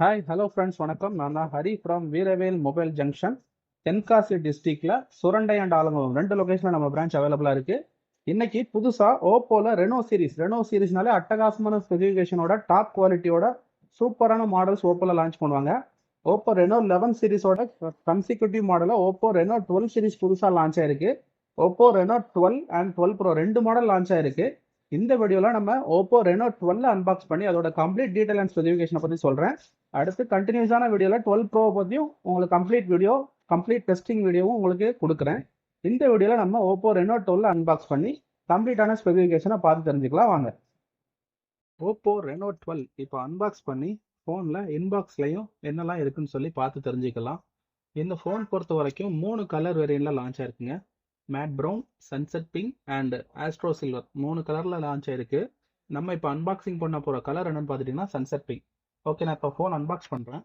Hi hello friends வணக்கம். நான் தான் Hari from Veeravel mobile junction Tenkasi டிஸ்ட்ரிக்ட்ல சுரண்டை அண்ட் ஆலங்குளம் ரெண்டு லொகேஷனில் நம்ம பிரான்ச் அவைலபிளாக இருக்கு. இன்னைக்கு புதுசாக ஓப்போல ரெனோ சீரிஸ் ரெனோ சீரிஸ்னாலே அட்டகாசமான ஸ்பெசிஃபிகேஷனோட டாப் குவாலிட்டியோட சூப்பரான மாடல்ஸ் ஓப்போல லான்ச் பண்ணுவாங்க. ஓப்போ ரெனோ லெவன் சீரிஸோட கன்சிக்யூட்டிவ் மாடலில் ஓப்போ ரெனோ டுவெல் சீரிஸ் புதுசாக லான்ச் ஆயிருக்கு. Oppo Reno twelve and twelve pro ரெண்டு மாடல் லான்ச் ஆயிருக்கு. இந்த வீடியோவில் நம்ம ஓப்போ ரெனோ டுவெல் அன்பாக்ஸ் பண்ணி அதோட கம்ப்ளீட் டீடைல் அண்ட் ஸ்பெசிஃபிகேஷனை பற்றி சொல்கிறேன் அடுத்து கண்டினியூஸான வீடியோவில் டுவெல் ப்ரோ பற்றியும் உங்களுக்கு கம்ப்ளீட் வீடியோ கம்ப்ளீட் டெஸ்டிங் வீடியோவும் உங்களுக்கு கொடுக்குறேன். இந்த வீடியோவில் நம்ம ஓப்போ ரெனோ டுவெல் அன்பாக்ஸ் பண்ணி கம்ப்ளீட்டான ஸ்பெசிஃபிகேஷனை பார்த்து தெரிஞ்சுக்கலாம் வாங்க. ஓப்போ ரெனோ டுவெல் இப்போ அன்பாக்ஸ் பண்ணி ஃபோனில் இன்பாக்ஸ்லையும் என்னெல்லாம் இருக்குன்னு சொல்லி பார்த்து தெரிஞ்சுக்கலாம். இந்த ஃபோன் பொறுத்த வரைக்கும் மூணு கலர் வேரியண்ட்டில் launch ஆயிருக்குங்க matte brown sunset pink and astro silver மூணு கலரில் லான்ச் ஆயிருக்கு. நம்ம இப்போ அன்பாக்சிங் பண்ண போகிற கலர் என்னன்னு பார்த்துட்டிங்கன்னா சன்செட் பிங்க் ஓகே நான் இப்போ ஃபோன் அன்பாக்ஸ் பண்ணுறேன்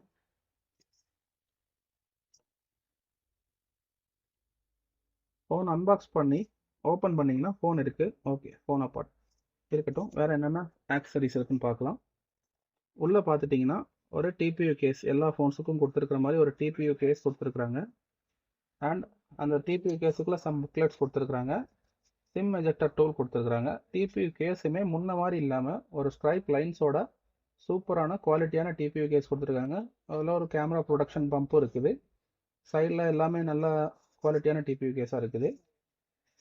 ஃபோன் அன்பாக்ஸ் பண்ணி ஓப்பன் பண்ணிங்கன்னா ஃபோன் இருக்குது ஓகே ஃபோன் அப்பார்ட் இருக்கட்டும். வேறு என்னென்ன ஆக்சரிஸ் இருக்குன்னு பார்க்கலாம். உள்ளே பார்த்துட்டிங்கன்னா ஒரு டிபியூ கேஸ் எல்லா ஃபோன்ஸுக்கும் கொடுத்துருக்குற மாதிரி ஒரு டிபியூ கேஸ் கொடுத்துருக்குறாங்க. அண்ட் அந்த டிபியூ கேஸுக்குள்ளே சம் புக்லெட்ஸ் கொடுத்துருக்குறாங்க. சிம் எஜெக்டர் டூல் கொடுத்துருக்குறாங்க. டிபியூ கேஸுமே முன்ன மாதிரி இல்லாமல் ஒரு ஸ்ட்ரைப் லைன்ஸோட சூப்பரான குவாலிட்டியான டிபியூ கேஸ் கொடுத்துருக்காங்க. அதில் ஒரு கேமரா ப்ரொடக்ஷன் பம்பும் இருக்குது. சைடில் எல்லாமே நல்ல குவாலிட்டியான டிபியூ கேஸாக இருக்குது.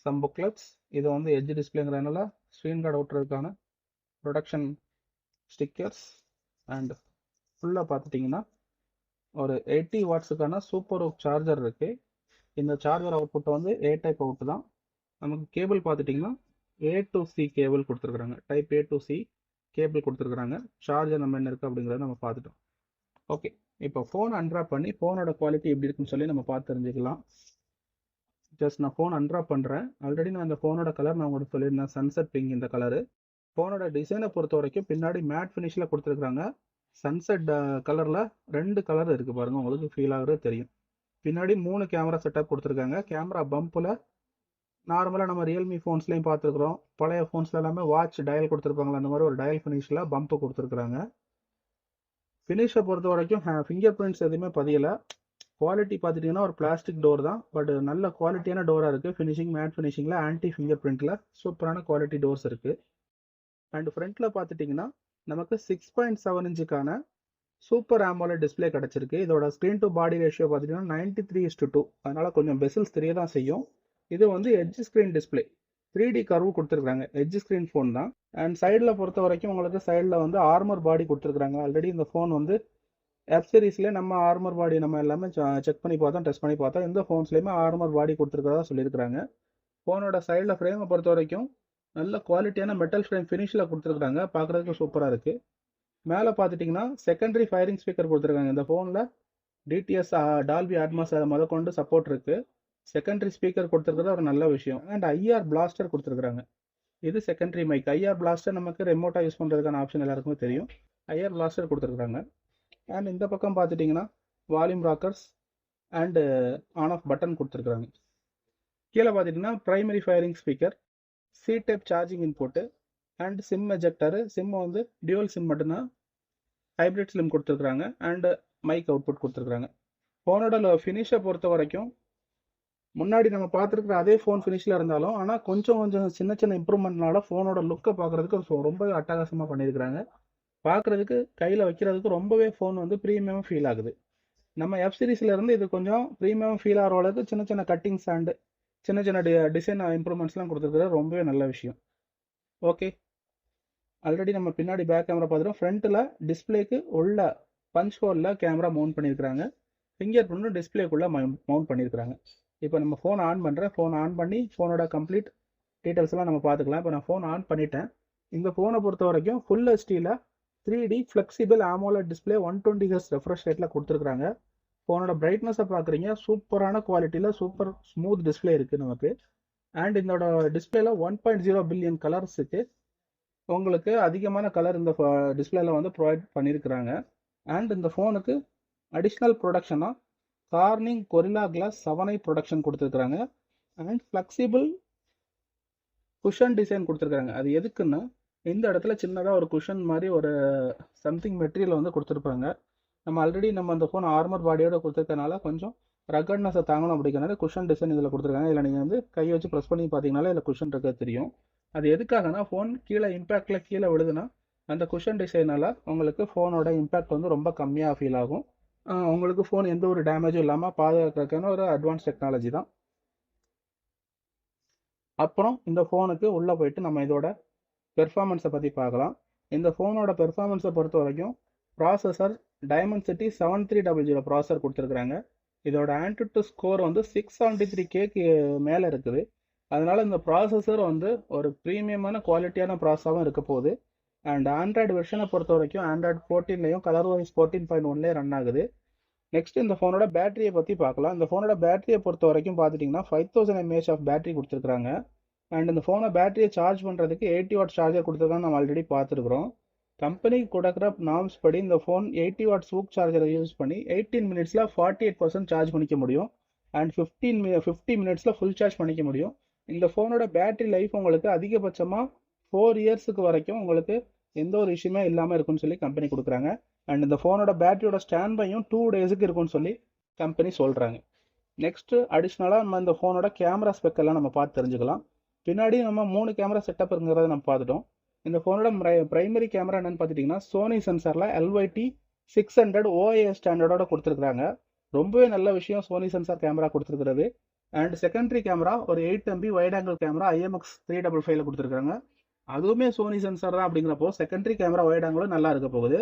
சம் புக்லெட்ஸ் இது வந்து எஜ் டிஸ்பிளேங்கிறதுனால ஸ்க்ரீன் கார்டு ஓட்டுறதுக்கான ப்ரொடக்ஷன் ஸ்டிக்கர்ஸ் அண்ட் ஃபுல்லாக பார்த்துட்டிங்கன்னா ஒரு எயிட்டி வாட்ஸுக்கான சூப்பர் சார்ஜர் இருக்குது இந்த சார்ஜர் அவுட்புட்டை வந்து ஏ டைப் அவுட் தான். நமக்கு கேபிள் பார்த்துட்டிங்கன்னா ஏ டு சி கேபிள் கொடுத்துருக்குறாங்க. Type A to C cable கொடுத்துருக்குறாங்க. சார்ஜர் நம்ம என்ன இருக்குது அப்படிங்கிறத நம்ம பார்த்துட்டோம். ஓகே இப்போ ஃபோன் அன்ட்ராப் பண்ணி ஃபோனோட குவாலிட்டி எப்படி இருக்குன்னு சொல்லி நம்ம பார்த்து தெரிஞ்சுக்கலாம். ஜஸ்ட் நான் ஃபோன் அன்ட்ராப் பண்ணுறேன் ஆல்ரெடி நான் இந்த ஃபோனோட கலர் நான் உங்களுக்கு சொல்லியிருந்தேன். சன்செட் பிங்க் இந்த கலரு ஃபோனோட டிசைனை பொறுத்த வரைக்கும் பின்னாடி மேட் ஃபினிஷில் கொடுத்துருக்குறாங்க. சன்செட் கலரில் uh, ரெண்டு கலர் இருக்குது பாருங்கள் உங்களுக்கு ஃபீல் ஆகிறது தெரியும். பின்னாடி மூணு கேமரா செட்டப் கொடுத்துருக்காங்க. கேமரா பம்பில் நார்மலாக நம்ம ரியல்மி ஃபோன்ஸ்லையும் பார்த்துருக்குறோம். பழைய ஃபோன்ஸில் எல்லாமே வாட்ச் டயல் கொடுத்துருப்பாங்களா அந்த மாதிரி ஒரு டயல் ஃபினிஷில் பம்பு கொடுத்துருக்குறாங்க. ஃபினிஷை பொறுத்த வரைக்கும் ஃபிங்கர் பிரிண்ட்ஸ் எதுவுமே பதியலை. குவாலிட்டி பார்த்துட்டிங்கன்னா ஒரு பிளாஸ்டிக் டோர் தான். பட் நல்ல குவாலிட்டியான டோராக இருக்குது ஃபினிஷிங் மேட் ஃபினிஷிங்கில் ஆன்டி ஃபிங்கர் பிரிண்ட்டில் சூப்பரான குவாலிட்டி டோர்ஸ் இருக்குது அண்ட் ஃப்ரண்ட்டில் பார்த்துட்டிங்கன்னா நமக்கு சிக்ஸ் பாயிண்ட் செவன் இன்ச்சுக்கான சூப்பர் ஆமோல டிஸ்பிளே கிடச்சிருக்கு. இதோட ஸ்க்ரீன் டு பாடி ரேஷியோ பார்த்தீங்கன்னா ninety three is to two அதனால் கொஞ்சம் பெசில்ஸ் தெரிய தான் செய்யும். இது வந்து edge screen display three D curve கொடுத்துருக்காங்க எட்ஜ் ஸ்க்ரீன் ஃபோன் தான். அண்ட் சைடில் பொறுத்த வரைக்கும் உங்களுக்கு சைடில் வந்து ஆர்மர் பாடி கொடுத்துருக்காங்க ஆல்ரெடி இந்த ஃபோன் வந்து எஃப் சீரீஸ்லேயே நம்ம ஆர்மர் பாடி நம்ம எல்லாமே செக் பண்ணி பார்த்தோம் டெஸ்ட் பண்ணி பார்த்தோம் இந்த ஃபோன்ஸ்லேயுமே ஆர்மர் பாடி கொடுத்துருக்கறதா சொல்லியிருக்கிறாங்க. ஃபோனோட சைடில் ஃப்ரேமை பொறுத்த வரைக்கும் நல்ல குவாலிட்டியான மெட்டல் ஃப்ரேம் ஃபினிஷில் கொடுத்துருக்காங்க பார்க்குறதுக்கு சூப்பராக இருக்குது மேலே பார்த்துட்டிங்கன்னா செகண்டரி ஃபயரிங் ஸ்பீக்கர் கொடுத்துருக்காங்க. இந்த ஃபோனில் டிடிஎஸ் டால்பி அட்மாஸ் அதை முத கொண்டு சப்போர்ட் இருக்குது செகண்டரி ஸ்பீக்கர் கொடுத்துருக்கிறது ஒரு நல்ல விஷயம். அண்ட் ஐஆர் பிளாஸ்டர் கொடுத்துருக்குறாங்க. இது செகண்டரி மைக் ஐஆர் பிளாஸ்டர் நமக்கு ரெமோட்டாக யூஸ் பண்ணுறதுக்கான ஆப்ஷன் எல்லாருக்குமே தெரியும். ஐஆர் பிளாஸ்டர் கொடுத்துருக்குறாங்க. அண்ட் இந்த பக்கம் பார்த்துட்டிங்கன்னா volume rockers and on off button கொடுத்துருக்குறாங்க. கீழே பார்த்துட்டிங்கன்னா primary firing speaker C type charging input and SIM ejector SIM வந்து டியூவல் சிம் மட்டும்தான் ஹைப்ரிட் சிம் கொடுத்துருக்குறாங்க. அண்டு மைக் அவுட்புட் கொடுத்துருக்குறாங்க. ஃபோனோட ஃபினிஷை பொறுத்த வரைக்கும் முன்னாடி நம்ம பார்த்துருக்குற அதே ஃபோன் ஃபினிஷில் இருந்தாலும் ஆனால் கொஞ்சம் கொஞ்சம் சின்ன சின்ன இம்ப்ரூவ்மெண்ட்னால ஃபோனோட லுக்கை பார்க்குறதுக்கு ரொம்பவே அட்டகாசமாக பண்ணியிருக்கிறாங்க. பார்க்குறதுக்கு கையில் வைக்கிறதுக்கு ரொம்பவே ஃபோன் வந்து ப்ரீமியம் ஃபீல் ஆகுது. நம்ம எஃப் சீரிஸில் இருந்து இது கொஞ்சம் ப்ரீமியம் ஃபீல் ஆகிற அளவுக்கு சின்ன சின்ன கட்டிங்ஸ் அண்டு சின்ன சின்ன டி டிசைன் இம்ப்ரூவ்மெண்ட்ஸ்லாம் கொடுத்துருக்குறது ரொம்பவே நல்ல விஷயம். ஓகே ஆல்ரெடி நம்ம பின்னாடி பேக் கேமரா பார்த்துட்டோம். ஃப்ரண்ட்டில் டிஸ்பிளேக்கு உள்ள பஞ்ச் ஹோலில் கேமரா மவுண்ட் பண்ணியிருக்கிறாங்க. ஃபிங்கர் பிரிண்ட்டும் டிஸ்பிளேக்குள்ளே மவுண்ட் பண்ணியிருக்கிறாங்க. இப்போ நம்ம ஃபோன் ஆன் பண்ணுறேன் ஃபோன் ஆன் பண்ணி ஃபோனோட கம்ப்ளீட் டீட்டெயில்ஸ் எல்லாம் நம்ம பார்த்துக்கலாம். இப்போ நான் ஃபோன் ஆன் பண்ணிட்டேன். இந்த ஃபோனை பொறுத்த வரைக்கும் full ஹெச்டியில் three D flexible AMOLED display one twenty hertz refresh ரேட்டில் கொடுத்துருக்காங்க ஃபோனோட பிரைட்னஸை பார்க்குறீங்க. சூப்பரான குவாலிட்டியில் சூப்பர் ஸ்மூத் டிஸ்பிளே இருக்குது நமக்கு. அண்ட் இதோட டிஸ்பிளேல ஒன் பாயிண்ட் ஜீரோ பில்லியன் கலர்ஸுக்கு உங்களுக்கு அதிகமான கலர் இந்த டிஸ்பிளேல வந்து ப்ரொவைட் பண்ணியிருக்கிறாங்க அண்ட் இந்த ஃபோனுக்கு அடிஷ்னல் ப்ரொடக்ஷனாக கார்னிங் கொரில்லா கிளாஸ் செவனை ப்ரொடக்ஷன் கொடுத்துருக்குறாங்க. அண்ட் ஃப்ளெக்சிபிள் குஷன் டிசைன் கொடுத்துருக்காங்க அது எதுக்குன்னா இந்த இடத்துல சின்னதாக ஒரு குஷன் மாதிரி ஒரு சம்திங் மெட்டீரியல் வந்து கொடுத்துருப்பாங்க. நம்ம ஆல்ரெடி நம்ம அந்த ஃபோன் ஆர்மர் பாடியோட கொடுத்துருக்கனால கொஞ்சம் ரகட்னஸை தாங்கணும் அப்படிங்கிறனால குஷன் டிசைன் இதில் கொடுத்துருக்காங்க. இதில் நீங்கள் வந்து கை வச்சு ப்ரெஸ் பண்ணி பார்த்தீங்கனாலே இதில் குஷன் இருக்கிறது தெரியும். அது எதுக்காகனா ஃபோன் கீழே இம்பேக்டில் கீழே விழுதுன்னா அந்த குஷன் டிசைனால் உங்களுக்கு ஃபோனோட இம்பேக்ட் வந்து ரொம்ப கம்மியாக ஃபீல் ஆகும். உங்களுக்கு ஃபோன் எந்த ஒரு டேமேஜும் இல்லாமல் பாதுகாக்கிறதுக்கான ஒரு அட்வான்ஸ் டெக்னாலஜி தான். அப்புறம் இந்த ஃபோனுக்கு உள்ளே போயிட்டு நம்ம இதோட பெர்ஃபார்மன்ஸை பற்றி பார்க்கலாம். இந்த ஃபோனோட பெர்ஃபார்மன்ஸை பொறுத்த வரைக்கும் processor Dimensity seven three double zero processor கொடுத்துருக்குறாங்க. இதோட ஆண்ட்ராய்டு ஸ்கோர் வந்து சிக்ஸ் செவன்ட்டி த்ரீ கேக்கு மேலே இருக்குது. அதனால் இந்த ப்ராசஸர் வந்து ஒரு ப்ரீமியமான குவாலிட்டியான ப்ராசஸாகவும் இருக்க போகுது. அண்ட் ஆண்ட்ராய்டு வெர்ஷனை பொறுத்த வரைக்கும் ஆண்ட்ராய்டு ஃபோர்டீன்லையும் கலர் வைஸ் ஃபோர்டீன் பாயிண்ட் ஒன்லேயே ரன் ஆகுது. நெக்ஸ்ட் இந்த ஃபோனோட பேட்டரியை பற்றி பார்க்கலாம். இந்த ஃபோனோட பேட்டரியை பொறுத்த வரைக்கும் பார்த்துட்டிங்கன்னா five thousand mAh of battery கொடுத்துருக்காங்க அண்ட் இந்த ஃபோனை பேட்டரியை சார்ஜ் பண்ணுறதுக்கு எயிட்டி வாட் சார்ஜர் கொடுத்துருக்காங்க நம்ம ஆல்ரெடி பார்த்துருக்குறோம். கம்பெனி கொடுக்குற நார்ம்ஸ் படி இந்த ஃபோன் எயிட்டி வாட் சூக் சார்ஜரை யூஸ் பண்ணி எயிட்டீன் மினிட்ஸில் ஃபார்ட்டி எயிட் பர்சன்ட் சார்ஜ் பண்ணிக்க முடியும். அண்ட் ஃபிஃப்டீன் மி ஃபிஃப்டி மினிட்ஸில் ஃபுல் சார்ஜ் பண்ணிக்க முடியும். இந்த ஃபோனோட பேட்டரி லைஃப் உங்களுக்கு அதிகபட்சமாக ஃபோர் இயர்ஸுக்கு வரைக்கும் உங்களுக்கு எந்த ஒரு இஷ்யூமே இல்லாமல் இருக்குன்னு சொல்லி கம்பெனி கொடுக்குறாங்க. அண்ட் இந்த ஃபோனோட பேட்டரியோட ஸ்டாண்ட் பையும் டூ டேஸுக்கு இருக்கும்னு சொல்லி கம்பெனி சொல்கிறாங்க நெக்ஸ்ட்டு அடிஷ்னலாக நம்ம இந்த ஃபோனோட கேமரா ஸ்பெக்கெல்லாம் நம்ம பார்த்து தெரிஞ்சுக்கலாம். பின்னாடி நம்ம மூணு கேமரா செட்டப் இருக்கிறத நம்ம பார்த்துட்டோம். இந்த ஃபோனோட பிரைமரி கேமரா என்னன்னு பார்த்துட்டிங்கன்னா சோனி சென்சாரில் எல்ஒய்டி சிக்ஸ் ஹண்ட்ரட் ஓஏ ஸ்டாண்டர்டோட கொடுத்துருக்குறாங்க. ரொம்பவே நல்ல விஷயம் சோனி சென்சார் கேமரா கொடுத்துருக்கிறது. அண்ட் செகண்டரி கேமரா ஒரு eight MP wide angle camera IMX three double ஃபைவ்ல கொடுத்துருக்காங்க அதுவுமே சோனி சென்சார் தான் அப்படிங்கிறப்போ செகண்டரி கேமரா வைட் ஆங்கிளும் நல்லா இருக்க போகுது.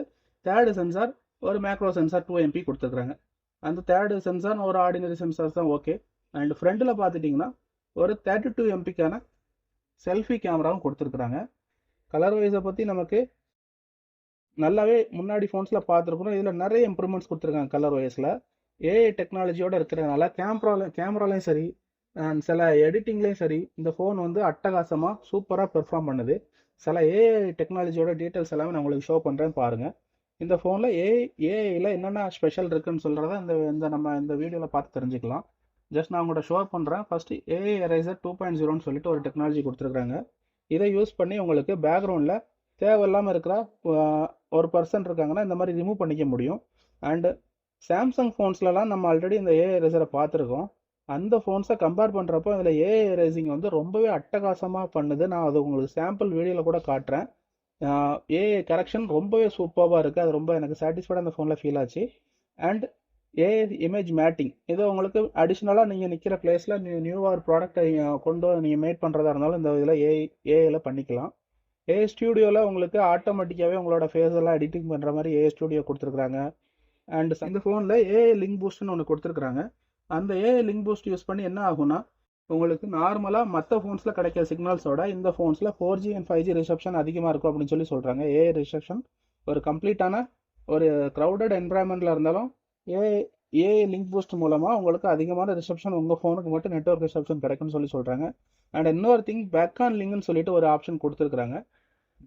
தேர்டு சென்சார் ஒரு மேக்ரோ சென்சார் டூ எம்பி கொடுத்துருக்காங்க அந்த தேர்டு சென்சார் ஒரு ஆர்டினரி சென்சார் தான் ஓகே அண்ட் ஃப்ரண்டில் பார்த்துட்டிங்கன்னா ஒரு தேர்ட்டி டூ எம்பிக்கான செல்ஃபி கேமராவும் கொடுத்துருக்குறாங்க. கலர் வைஸை பற்றி நமக்கு நல்லாவே முன்னாடி ஃபோன்ஸில் பார்த்துருக்குறோம் இதில் நிறைய இம்ப்ரூவ்மெண்ட்ஸ் கொடுத்துருக்காங்க கலர் வைஸில் ஏஐ டெக்னாலஜியோடு இருக்கிறதுனால கேமரால கேமராலையும் சரி அண்ட் சில எடிட்டிங்லேயும் சரி இந்த ஃபோன் வந்து அட்டகாசமாக சூப்பராக பெர்ஃபார்ம் பண்ணுது. சில ஏஐ டெக்னாலஜியோட டீட்டெயில்ஸ் எல்லாமே நான் உங்களுக்கு ஷோ பண்ணுறேன் பாருங்கள் இந்த ஃபோனில் ஏ ஏஐயில் என்னென்ன ஸ்பெஷல் இருக்குன்னு சொல்கிறத இந்த இந்த நம்ம இந்த வீடியோவில் பார்த்து தெரிஞ்சுக்கலாம். ஜஸ்ட் நான் உங்கள்கிட்ட ஷோ பண்ணுறேன் first AI eraser two point ஜீரோன்னு சொல்லிட்டு ஒரு டெக்னாலஜி கொடுத்துருக்காங்க இதை யூஸ் பண்ணி உங்களுக்கு பேக்ரவுண்டில் தேவையில்லாமல் இருக்கிற ஒரு பர்சன் இருக்காங்கன்னா இந்த மாதிரி ரிமூவ் பண்ணிக்க முடியும். அண்டு சாம்சங் ஃபோன்ஸ்லலாம் நம்ம ஆல்ரெடி இந்த ஏஐ எரேசரை பார்த்துருக்கோம். அந்த ஃபோன்ஸை கம்பேர் பண்ணுறப்போ இதில் ஏஐ எரேசிங் வந்து ரொம்பவே அட்டகாசமாக பண்ணுது. நான் அது உங்களுக்கு சாம்பிள் வீடியோவில் கூட காட்டுறேன். ஏஐ கரெக்ஷன் ரொம்பவே சூப்பராக இருக்குது அது ரொம்ப எனக்கு சாட்டிஸ்ஃபைடாக அந்த ஃபோனில் ஃபீல் ஆச்சு. அண்ட் ஏஐ இமேஜ் மேட்டிங் இது உங்களுக்கு அடிஷ்னலாக நீங்கள் நிற்கிற பிளேஸில் நியூவாக ஒரு ப்ராடக்ட்டை கொண்டு நீங்கள் மேட் பண்ணுறதா இருந்தாலும் இந்த இதில் ஏஐ ஏஐயில் பண்ணிக்கலாம். ஏஐ ஸ்டூடியோவில் உங்களுக்கு ஆட்டோமேட்டிக்காகவே உங்களோட ஃபேஸ் எல்லாம் எடிட்டிங் பண்ணுற மாதிரி ஏஐ ஸ்டூடியோ கொடுத்துருக்குறாங்க. அண்ட் இந்த ஃபோனில் ஏஐ லிங்க் பூஸ்ட்னு ஒன்று கொடுத்துருக்குறாங்க. அந்த ஏஐ லிங்க் பூஸ்ட் யூஸ் பண்ணி என்ன ஆகும்னா உங்களுக்கு நார்மலாக மற்ற ஃபோன்ஸில் கிடைக்கிற சிக்னல்ஸோட இந்த ஃபோன்ஸில் four G and five G reception அதிகமாக இருக்கும் அப்படின்னு சொல்லி சொல்கிறாங்க ஏஐ ரிசப்ஷன் ஒரு கம்ப்ளீட்டான ஒரு க்ரௌடட் என்வரான்மெண்ட்டில் இருந்தாலும் ஏஐ ஏஐ லிங்க் பூஸ்ட் மூலமாக உங்களுக்கு அதிகமான ரிசப்ஷன் உங்கள் ஃபோனுக்கு மட்டும் நெட்ஒர்க் ரிசப்ஷன் கிடைக்கும்னு சொல்லி சொல்கிறாங்க அண்ட் இன்னொரு திங் பேக் ஆன் லிங்க்னு சொல்லிட்டு ஒரு ஆப்ஷன் கொடுத்துருக்குறாங்க.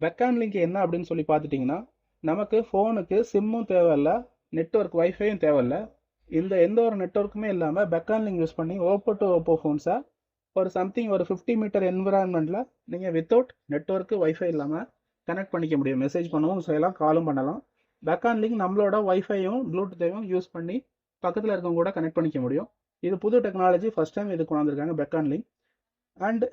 பேக் ஆன் லிங்க் என்ன அப்படின்னு சொல்லி பார்த்துட்டிங்கன்னா நமக்கு ஃபோனுக்கு சிம்மும் தேவையில்ல நெட்ஒர்க் ஒய்ஃபையும் தேவையில்ல. இந்த எந்த ஒரு நெட்ஒர்க்குமே இல்லாமல் பெக்கான் லிங்க் யூஸ் பண்ணி ஓப்போ டு ஓப்போ ஃபோன்ஸை ஒரு சம்திங் ஒரு ஃபிஃப்டி மீட்டர் என்விரான்மெண்ட்டில் நீங்கள் வித்தவுட் நெட்ஒர்க்கு ஒய்ஃபை இல்லாமல் கனெக்ட் பண்ணிக்க முடியும். மெசேஜ் பண்ணவும் செய்யலாம் காலும் பண்ணலாம். பெக்கான் லிங்க் நம்மளோட ஒய்ஃபையும் ப்ளூடூத்தையும் யூஸ் பண்ணி பக்கத்தில் இருக்கவங்க கூட கனெக்ட் பண்ணிக்க முடியும். இது புது டெக்னாலஜி ஃபஸ்ட் டைம் இது கொண்டாந்துருக்காங்க beacon link and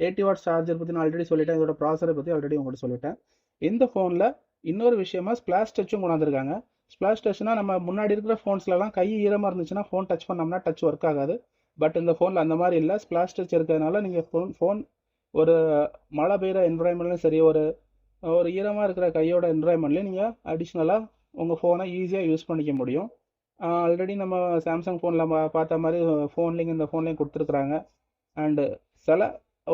eighty watt charger பற்றி நான் ஆல்ரெடி சொல்லிட்டேன். இதோட ப்ராசரை பற்றி ஆல்ரெடி உங்கள்கிட்ட சொல்லிட்டேன். இந்த ஃபோனில் இன்னொரு விஷயமா ஸ்பிளாஷ் டச்சும் கொண்டாந்துருக்காங்க. ஸ்பிளாஷ் டச்னா நம்ம முன்னாடி இருக்கிற ஃபோன்ஸ்லலாம் கை ஈரமாக இருந்துச்சுன்னா ஃபோன் டச் பண்ணோம்னா டச் ஒர்க் ஆகாது. பட் இந்த ஃபோனில் அந்த மாதிரி இல்லை. ஸ்பிளாஷ் டச் இருக்கிறதுனால நீங்கள் ஃபோன் ஃபோன் ஒரு மழை பெய்கிற என்வரான்மெண்ட்லையும் சரி ஒரு ஒரு ஈரமாக இருக்கிற கையோட என்வரான்மெண்ட்லேயும் நீங்கள் அடிஷ்னலாக உங்கள் ஃபோனை ஈஸியாக யூஸ் பண்ணிக்க முடியும். ஆல்ரெடி நம்ம சாம்சங் ஃபோனில் பார்த்த மாதிரி ஃபோன்லேயும் இந்த ஃபோன்லேயும் கொடுத்துருக்குறாங்க. அண்டு சில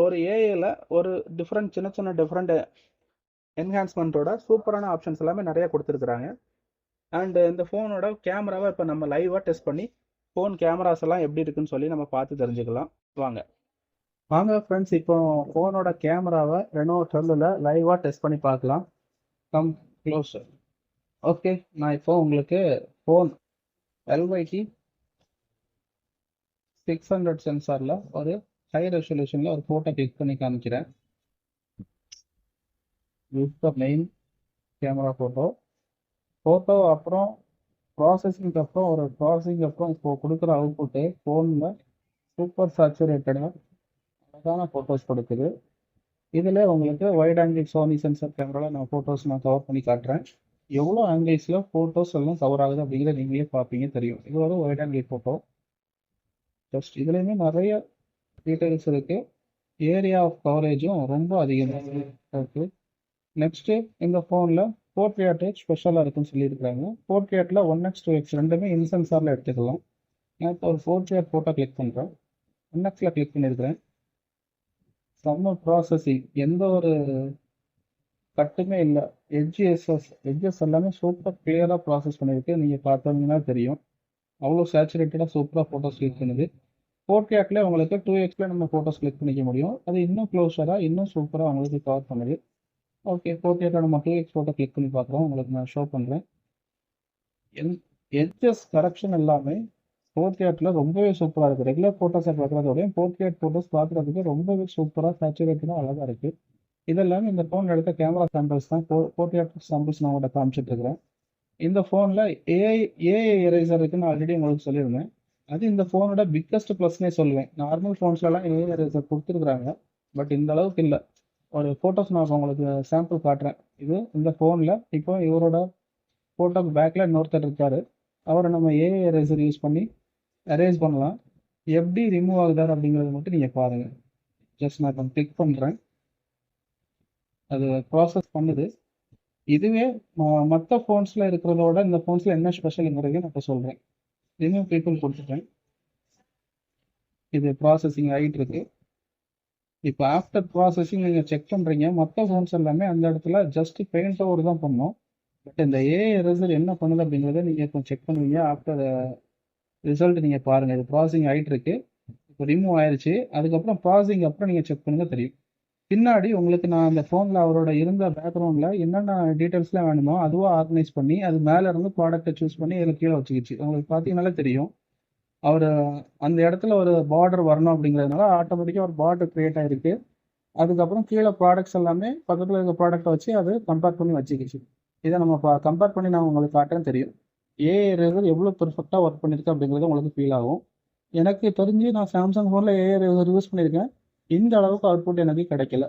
ஒரு ஏஐயில் ஒரு டிஃப்ரெண்ட் சின்ன சின்ன டிஃப்ரெண்ட் என்ஹான்ஸ்மெண்ட்டோட சூப்பரான ஆப்ஷன்ஸ் எல்லாமே நிறையா கொடுத்துருக்குறாங்க. அண்டு இந்த ஃபோனோட கேமராவை இப்போ நம்ம லைவாக டெஸ்ட் பண்ணி ஃபோன் கேமராஸ் எல்லாம் எப்படி இருக்குன்னு சொல்லி நம்ம பார்த்து தெரிஞ்சுக்கலாம். வாங்க. வாங்க ஃப்ரெண்ட்ஸ் இப்போ ஃபோனோட கேமராவை ரெனோ டுவெல்லில் லைவாக டெஸ்ட் பண்ணி பார்க்கலாம். கம் க்ளோஸ் ஓகே நான் இப்போ உங்களுக்கு ஃபோன் எல்ஒய்டி சிக்ஸ் ஹண்ட்ரட் சென்சாரில் ஒரு ஹை ரெசல்யூஷனில் ஒரு ஃபோட்டோ கிளிக் பண்ணி காமிக்கிறேன். Use the main camera photo photo அப்புறம் ப்ராசஸிங்க்கு அப்புறம் ஒரு ப்ராசஸிங் அப்புறம் இப்போ கொடுக்குற அவுட்புட்டு ஃபோனில் சூப்பர் சேச்சுரேட்டடாக அழகான ஃபோட்டோஸ் கொடுக்குது. இதில் உங்களுக்கு வைட் ஆங்கிள் சோனி சென்சர் கேமராவில் நான் ஃபோட்டோஸ் நான் கவர் பண்ணி காட்டுறேன். எவ்வளோ ஆங்கிள்ஸில் ஃபோட்டோஸ் எல்லாம் கவர் ஆகுது அப்படிங்கிறத நீங்களே பார்ப்பீங்க தெரியும். இது ஒரு வைட் ஆங்கிள் ஃபோட்டோ ஜஸ்ட் இதுலேயுமே நிறைய டீட்டெயில்ஸ் இருக்குது ஏரியா ஆஃப் கவரேஜும் ரொம்ப அதிகமாக இருக்குது நெக்ஸ்ட்டு இந்த ஃபோனில் போர்ட்ரேட் ஸ்பெஷலாக இருக்குன்னு சொல்லியிருக்கிறாங்க. போர்ட்ரேட்டில் ஒன் எக்ஸ் டூ எக்ஸ் ரெண்டுமே இன்சென்சாரில் எடுத்துக்கலாம். நான் இப்போ ஒரு போர்ட்ரேட் ஃபோட்டோ கிளிக் பண்ணுறேன் ஒன் எக்ஸில் கிளிக் பண்ணியிருக்கிறேன். செம்ம ப்ராசஸிங் எந்த ஒரு கட்டுமே இல்லை. எட்ஜிஎஸ்எஸ் எட்ஜஸ் எல்லாமே சூப்பர் கிளியராக ப்ராசஸ் பண்ணியிருக்கு நீங்கள் பார்த்தீங்கன்னா தெரியும். அவ்வளோ சேச்சுரேட்டடாக சூப்பராக ஃபோட்டோஸ் கிளிக் பண்ணுது. போர்ட்ரேட்லேயே உங்களுக்கு டூ எக்ஸில் நம்ம ஃபோட்டோஸ் கிளிக் பண்ணிக்க முடியும். அது இன்னும் க்ளோஸராக இன்னும் சூப்பராக உங்களுக்கு கவர் பண்ணுது. ஓகே போர்ட்ரேட்டில் நம்ம டூ எக்ஸ் ஃபோட்டோ கிளிக் பண்ணி பார்க்குறோம். உங்களுக்கு நான் ஷோ பண்ணுறேன் என் எட்ஜஸ் கரெக்ஷன் எல்லாமே போர்ட்ரேட்டில் ரொம்பவே சூப்பராக இருக்குது ரெகுலர் ஃபோட்டோஸை பார்க்குறதோட போர்ட்ரேட் ஃபோட்டோஸ் பார்க்குறதுக்கு ரொம்பவே சூப்பராக சேச்சுரேட்டனாக அழகாக இருக்குது இதெல்லாமே இந்த ஃபோனில் எடுத்த கேமரா சாம்பிள்ஸ் தான். போ போர்ட்ரேட் சாம்பிள்ஸ் நான் உங்கள்கிட்ட காமிச்சிட்டு இருக்கிறேன். இந்த ஃபோனில் ஏஐ ஏஐ எரேசர் இருக்குன்னு ஆல்ரெடி உங்களுக்கு சொல்லியிருந்தேன். அது இந்த ஃபோனோட பிக்கஸ்ட் ப்ளஸ்னே சொல்லுவேன். நார்மல் ஃபோன்ஸ்லலாம் ஏஐ எரேசர் கொடுத்துருக்குறாங்க. பட் இந்த அளவுக்கு இல்லை. ஒரு ஃபோட்டோஸ் நான் உங்களுக்கு சாம்பிள் காட்டுறேன். இது இந்த ஃபோனில் இப்போ இவரோட ஃபோட்டோக்கு பேக்கில் இன்னொருத்தர் இருக்காரு. அவரை நம்ம ஏஐ எரேசர் யூஸ் பண்ணி அரேஞ்ச் பண்ணலாம். எப்படி ரிமூவ் ஆகுதார் அப்படிங்கிறத மட்டும் நீங்கள் பாருங்கள் ஜஸ்ட் நான் இப்போ கிளிக் பண்ணுறேன் அது ப்ராசஸ் பண்ணுது. இதுவே மற்ற ஃபோன்ஸில் இருக்கிறதோட இந்த ஃபோன்ஸில் என்ன ஸ்பெஷலுங்கிறதையும் நான் இப்போ சொல்கிறேன் ரிமூவ் பீப்புள் கொடுத்துட்டேன். இது ப்ராசஸிங் ஆகிட்டு இருக்கு. இப்போ ஆஃப்டர் ப்ராசஸிங் நீங்கள் செக் பண்ணுறீங்க மற்ற ஃபோன்ஸ் எல்லாமே அந்த இடத்துல ஜஸ்ட் பெயிண்ட் ஓவர் தான் பண்ணோம். பட் இந்த ஏஐ ரிசல்ட் என்ன பண்ணுது அப்படிங்கிறத நீங்கள் இப்போ செக் பண்ணுவீங்க. ஆஃப்டர் ரிசல்ட் நீங்கள் பாருங்கள் இது ப்ராசஸிங் ஆகிட்டு இருக்கு இப்போ ரிமூவ் ஆயிடுச்சு அதுக்கப்புறம் ப்ராசஸிங் அப்புறம் நீங்கள் செக் பண்ணுங்க தெரியும். பின்னாடி உங்களுக்கு நான் அந்த ஃபோனில் அவரோட இருந்த பேக்ரவுண்டில் என்னென்ன டீட்டெயில்ஸ்லாம் வேணுமோ அதுவாக ஆர்கனைஸ் பண்ணி அது மேலே இருந்து ப்ராடக்ட்டை சூஸ் பண்ணி இதில் கீழே வச்சுக்கிச்சு. உங்களுக்கு பார்த்தீங்கனாலே தெரியும். அவர் அந்த இடத்துல ஒரு பார்டர் வரணும் அப்படிங்கிறதுனால ஆட்டோமேட்டிக்காக ஒரு பார்டர் க்ரியேட் ஆகிருக்கு அதுக்கப்புறம் கீழே ப்ராடக்ட்ஸ் எல்லாமே பக்கத்தில் இருக்க ப்ராடக்ட்டை வச்சு அது கம்பேர் பண்ணி வச்சுக்கிச்சு. இதை நம்ம கம்பேர் பண்ணி நான் உங்களுக்கு காட்டுறேன் தெரியும். ஏஐ ரேசர் எவ்வளோ பெர்ஃபெக்டாக ஒர்க் பண்ணியிருக்கு அப்படிங்கிறது உங்களுக்கு ஃபீல் ஆகும். எனக்கு தெரிஞ்சு நான் சாம்சங் ஃபோனில் ஏஐ ரேசர் யூஸ் பண்ணியிருக்கேன். இந்த அளவுக்கு அவுட்புட் எனக்கு கிடைக்கல.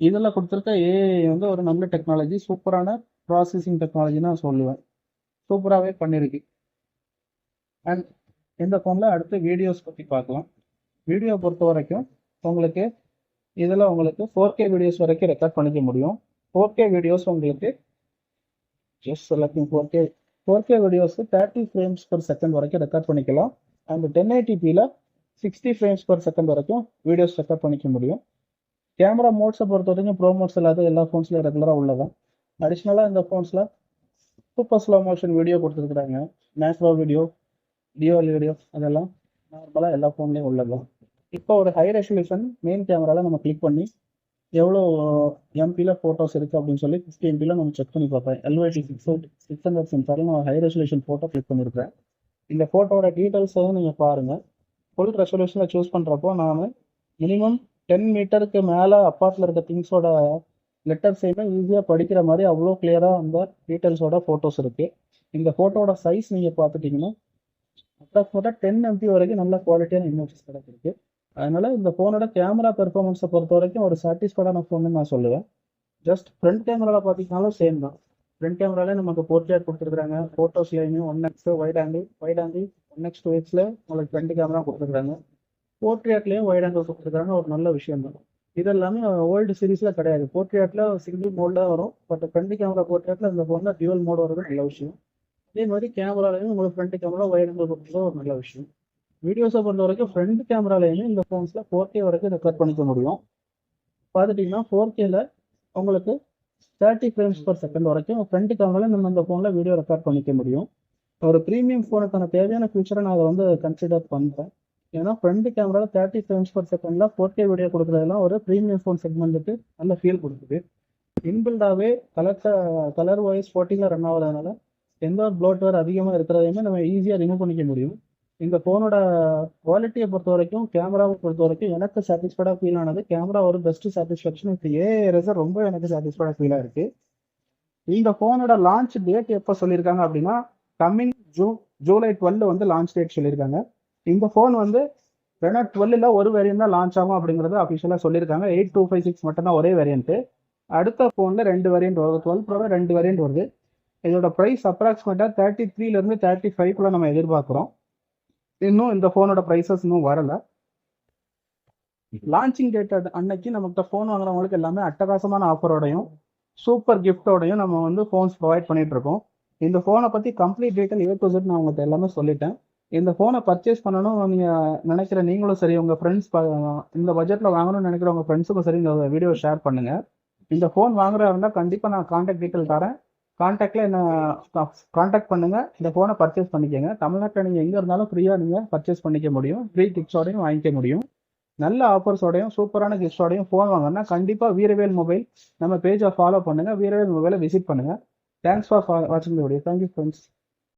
இதில் கொடுத்துருக்க ஏஐ வந்து ஒரு நல்ல டெக்னாலஜி சூப்பரான ப்ராசஸிங் டெக்னாலஜி நான் சொல்லுவேன். சூப்பராகவே பண்ணியிருக்கு அண்ட் இந்த ஃபோனில் அடுத்து வீடியோஸ் பற்றி பார்க்கலாம். வீடியோ பொறுத்த வரைக்கும் உங்களுக்கு இதில் உங்களுக்கு ஃபோர் கே வீடியோஸ் வரைக்கும் ரெக்கார்ட் பண்ணிக்க முடியும். ஃபோர் கே வீடியோஸ் உங்களுக்கு ஜஸ்ட் எல்லாத்தையும் four K four K videos thirty frames per second வரைக்கும் ரெக்கார்ட் பண்ணிக்கலாம். அண்ட் டென் ஐடிபியில் சிக்ஸ்டி ஃப்ரேம்ஸ் பர் செகண்ட் வரைக்கும் வீடியோஸ் ரெக்கார்ட் பண்ணிக்க முடியும். கேமரா மோட்ஸை பொறுத்த வரைக்கும் ப்ரோ மோட்ஸ் இல்லாத எல்லா ஃபோன்ஸ்லையும் ரெகுலராக உள்ளதான் அடிஷ்னலாக இந்த ஃபோன்ஸில் சூப்பர் ஸ்லோ மோஷன் வீடியோ கொடுத்துருக்குறாங்க. நேச்சுரல் வீடியோ டிஓஎல் வீடியோ அதெல்லாம் நார்மலாக எல்லா ஃபோன்லேயும் உள்ளதான் இப்போ ஒரு ஹை ரெசல்யூஷன் மெயின் கேமராவில் நம்ம கிளிக் பண்ணி எவ்வளோ எம்பியில் ஃபோட்டோஸ் இருக்குது அப்படின்னு சொல்லி ஃபிஃப்டி எம்பியில் நம்ம செக் பண்ணி பார்ப்பேன் எல்ஒய்டி சிக்ஸ் சிக்ஸ் ஹண்ட்ரட் சென்சாரில் நான் ஹை ரெசல்யூஷன் ஃபோட்டோ கிளிக் பண்ணியிருக்கேன் இந்த ஃபோட்டோட டீட்டெயில்ஸ் வந்து நீங்கள் பாருங்கள் ஃபுல் ரெசல்யூஷனில் சூஸ் பண்ணுறப்போ நான் மினிமம் டென் மீட்டருக்கு மேலே அப்பார்ட்டில் இருக்க திங்ஸோட லெட்டர்ஸையுமே ஈஸியாக படிக்கிற மாதிரி அவ்வளோ கிளியராக அந்த டீட்டெயில்ஸோட ஃபோட்டோஸ் இருக்குது இந்த ஃபோட்டோட சைஸ் நீங்கள் பார்த்துட்டிங்கன்னா அப்ராக்சிமேட்டாக டென் எம்பி வரைக்கும் நல்ல குவாலிட்டியான இமேஜஸ் கிடைச்சிருக்கு. அதனால இந்த ஃபோனோட கேமரா பெர்ஃபார்மன்ஸை பொறுத்த வரைக்கும் ஒரு சாட்டிஸ்ஃபைடான ஃபோன் நான் சொல்லுவேன். ஜஸ்ட் ஃப்ரண்ட் கேமராவில் பார்த்தீங்கன்னாலும் சேம் தான். ஃப்ரண்ட் கேமராலே நமக்கு போர்ட்ரேட் கொடுத்துருக்காங்க ஃபோட்டோஸ்லேயுமே one X wide angle wide angle one X two எக்ஸில் உங்களுக்கு ஃப்ரண்ட் கேமரா கொடுத்துருக்காங்க போர்ட்ரேட்லேயும் வைட் ஆங்கிள் கொடுத்துருக்காங்க ஒரு நல்ல விஷயம் தான். இது எல்லாமே ஓல்டு சீரீஸில் கிடையாது. போர்ட்ரேட்டில் சிங்கிள் மோட் வரும். பட் ஃப்ரண்ட் கேமரா போர்ட்ரேட்டில் இந்த ஃபோனில் டியூவல் மோட் வரது நல்ல விஷயம். அதே மாதிரி கேமராலையும் உங்களுக்கு ஃப்ரண்ட் கேமரா வைட் ஆங்கிள் கொடுத்துருக்கோம் ஒரு நல்ல விஷயம். வீடியோஸை பொறுத்த வரைக்கும் ஃப்ரண்ட் கேமராலையுமே இந்த ஃபோன்ஸில் ஃபோர் கே வரைக்கும் ரெக்கார்ட் பண்ணிக்க முடியும். பார்த்துட்டிங்கன்னா ஃபோர் கேல உங்களுக்கு தேர்ட்டி ஃப்ரேம்ஸ் பர் செகண்ட் வரைக்கும் ஃப்ரண்ட் கேமராவில் நம்ம இந்த ஃபோனில் வீடியோ ரெக்கார்ட் பண்ணிக்க முடியும். ஒரு ப்ரீமியம் ஃபோனுக்கான தேவையான ஃபியூச்சரை நான் அதை வந்து கன்சிடர் பண்ணுறேன் ஏன்னா ஃப்ரண்ட் கேமராவில் தேர்ட்டி ஃப்ரேம்ஸ் பர் செகண்டில் ஃபோர் கே வீடியோ கொடுக்குறதெல்லாம் ஒரு ப்ரீமியம் ஃபோன் செக்மெண்ட்டுக்கு நல்ல ஃபீல் கொடுக்குது. இன்பில்டாகவே கலர் கலர் வைஸ் ஃபோர்ட்டினில் ரன் ஆகுறதுனால எந்த ஒரு ப்ளோட்வேர் அதிகமாக இருக்கிறதையுமே நம்ம ஈஸியாக ரிமூவ் பண்ணிக்க முடியும். இந்த ஃபோனோட குவாலிட்டியை பொறுத்த வரைக்கும் கேமராவை பொறுத்த வரைக்கும் எனக்கு சாட்டிஸ்ஃபைடாக ஃபீல் ஆனது. கேமரா ஒரு பெஸ்ட் சாட்டிஸ்ஃபேக்ஷன் இப்போ ஏ ரெசர் ரொம்ப எனக்கு சாட்டிஸ்ஃபைடாக ஃபீலாக இருக்குது இந்த ஃபோனோட லான்ச் டேட் எப்போ சொல்லியிருக்காங்க அப்படின்னா கம்மிங் ஜூன் ஜூலை டுவெல் வந்து லான்ச் டேட் சொல்லியிருக்காங்க இந்த ஃபோன் வந்து ரெனா டுவெல்லில் ஒரு வேரியன்ட் தான் லான்ச் ஆகும் அப்படிங்கிறது அஃபிஷியலாக சொல்லியிருக்காங்க எயிட் டூ ஃபைவ் சிக்ஸ் மட்டும் தான் ஒரே வேரியன்ட்டு அடுத்த ஃபோனில் ரெண்டு வேரியன்ட் வருது டுவெல் ப்ரோவில் ரெண்டு வேரியன்ட் வருது. இதோட ப்ரைஸ் அப்ராக்சிமேட்டாக தேர்ட்டி த்ரீலேருந்து தேர்ட்டி ஃபைவ்க்குள்ளே நம்ம எதிர்பார்க்குறோம். இன்னும் இந்த ஃபோனோட ப்ரைஸஸ் இன்னும் வரலை. லான்ச்சிங் டேட் அன்னைக்கு நம்மகிட்ட ஃபோன் வாங்குறவங்களுக்கு எல்லாமே அட்டகாசமான ஆஃபரோடையும் சூப்பர் கிஃப்டோடையும் நம்ம வந்து ஃபோன்ஸ் ப்ரொவைட் பண்ணிட்டு இருக்கோம். இந்த ஃபோனை பற்றி கம்ப்ளீட் டீட்டெயில் ஏ டு நான் உங்களுக்கு எல்லாமே சொல்லிட்டேன். இந்த ஃபோனை பர்ச்சேஸ் பண்ணணும் நீங்கள் நினைக்கிற நீங்களும் சரி உங்கள் ஃப்ரெண்ட்ஸ் இந்த பட்ஜெட்டில் வாங்கணும்னு நினைக்கிற உங்கள் ஃப்ரெண்ட்ஸுக்கும் சரி இந்த வீடியோ ஷேர் பண்ணுங்கள் இந்த ஃபோன் வாங்குறா இருந்தால் கண்டிப்பாக நான் காண்டாக்ட் டீட்டெயில் தரேன். காண்டாக்டில் என்ன காண்டாக்ட் பண்ணுங்கள் இந்த ஃபோனை பர்ச்சேஸ் பண்ணிக்கோங்க. தமிழ்நாட்டில் நீங்கள் எங்கே இருந்தாலும் ஃப்ரீயாக நீங்கள் பர்ச்சேஸ் பண்ணிக்க முடியும். ஃப்ரீ கிஃப்ட்ஸோடையும் வாங்கிக்க முடியும். நல்ல ஆஃபர்ஸோடையும் சூப்பரான கிஃப்ட்ஸோடையும் ஃபோன் வாங்கினா கண்டிப்பாக வீரவேல் மொபைல் நம்ம பேஜை ஃபாலோ பண்ணுங்கள் வீரவேல் மொபைலை விசிட் பண்ணுங்கள் தேங்க்ஸ் ஃபார் வாட்சிங் த வீடியோ தேங்க்யூ ஃப்ரெண்ட்ஸ்